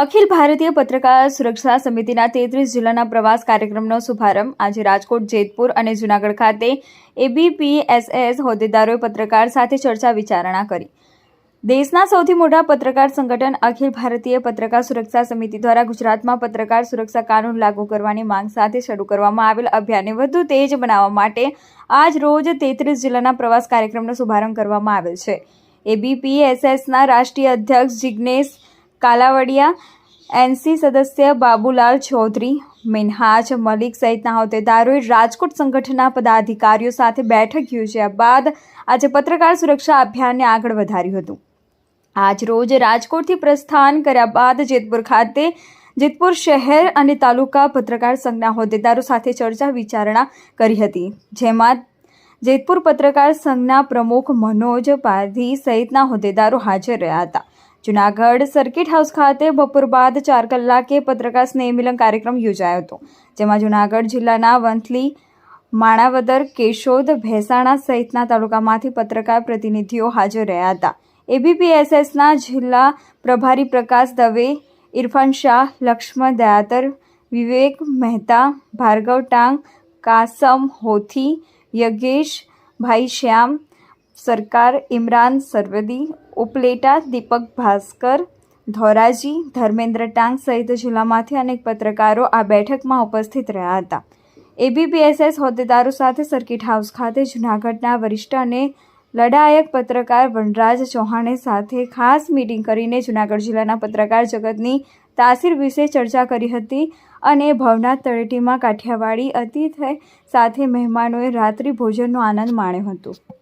અખિલ ભારતીય પત્રકાર સુરક્ષા સમિતિના તેત્રીસ જિલ્લાના પ્રવાસ કાર્યક્રમનો શુભારંભ આજે રાજકોટ, જેતપુર અને જૂનાગઢ ખાતે એબીપીએસએસ હોદ્દેદારોએ પત્રકાર સાથે ચર્ચા વિચારણા કરી. દેશના સૌથી મોટા પત્રકાર સંગઠન અખિલ ભારતીય પત્રકાર સુરક્ષા સમિતિ દ્વારા ગુજરાતમાં પત્રકાર સુરક્ષા કાનૂન લાગુ કરવાની માંગ સાથે શરૂ કરવામાં આવેલ અભિયાનને વધુ તેજ બનાવવા માટે આજ રોજ તેત્રીસ જિલ્લાના પ્રવાસ કાર્યક્રમનો શુભારંભ કરવામાં આવેલ છે. એબીપીએસએસના રાષ્ટ્રીય અધ્યક્ષ જિગ્નેશ કાલાવડિયા એનસી સદસ્ય બાબુલાલ ચૌધરી, મિનહાજ મલિક સહિતના હોદ્દેદારોએ રાજકોટ સંગઠનના પદાધિકારીઓ સાથે બેઠક યોજ્યા બાદ આજે પત્રકાર સુરક્ષા અભિયાનને આગળ વધાર્યું હતું. આજ રોજ રાજકોટથી પ્રસ્થાન કર્યા બાદ જેતપુર ખાતે જેતપુર શહેર અને તાલુકા પત્રકાર સંઘના હોદ્દેદારો સાથે ચર્ચા વિચારણા કરી હતી, જેમાં જેતપુર પત્રકાર સંઘના પ્રમુખ મનોજ પારધી સહિતના હોદ્દેદારો હાજર રહ્યા હતા. જુનાગઢ સર્કિટ હાઉસ ખાતે બપોર બાદ ચાર કલાકે પત્રકાર સ્નેહ મિલન કાર્યક્રમ યોજાયો હતો, જેમાં જુનાગઢ જિલ્લાના વંથલી, માણાવદર, કેશોદ, ભેસાણા સહિતના તાલુકામાંથી પત્રકાર પ્રતિનિધિઓ હાજર રહ્યા હતા. એબીપીએસએસના જિલ્લા પ્રભારી પ્રકાશ દવે, ઇરફાન શાહ, લક્ષ્મણ દયાતર, વિવેક મહેતા, ભાર્ગવ ટાંગ, કાસમ હોથી યજ્ઞેશ ભાઈ શ્યામ સરકાર ઇમરાન સરવદી, ઉપલેટા દીપક ભાસ્કર, ધોરાજી, ધર્મેન્દ્ર ટાંગ સહિત જિલ્લામાંથી અનેક પત્રકારો આ બેઠકમાં ઉપસ્થિત રહ્યા હતા. એબીપીએસએસ હોદ્દેદારો સાથે સર્કિટ હાઉસ ખાતે જૂનાગઢના વરિષ્ઠ અને લડાયક પત્રકાર વનરાજ ચૌહાણે સાથે ખાસ મીટિંગ કરીને જૂનાગઢ જિલ્લાના પત્રકાર જગતની તાસીર વિશે ચર્ચા કરી હતી અને ભવનાથ તળેટીમાં કાઠિયાવાડી અતિથિ સાથે મહેમાનોએ રાત્રિ ભોજનનો આનંદ માણ્યો હતો.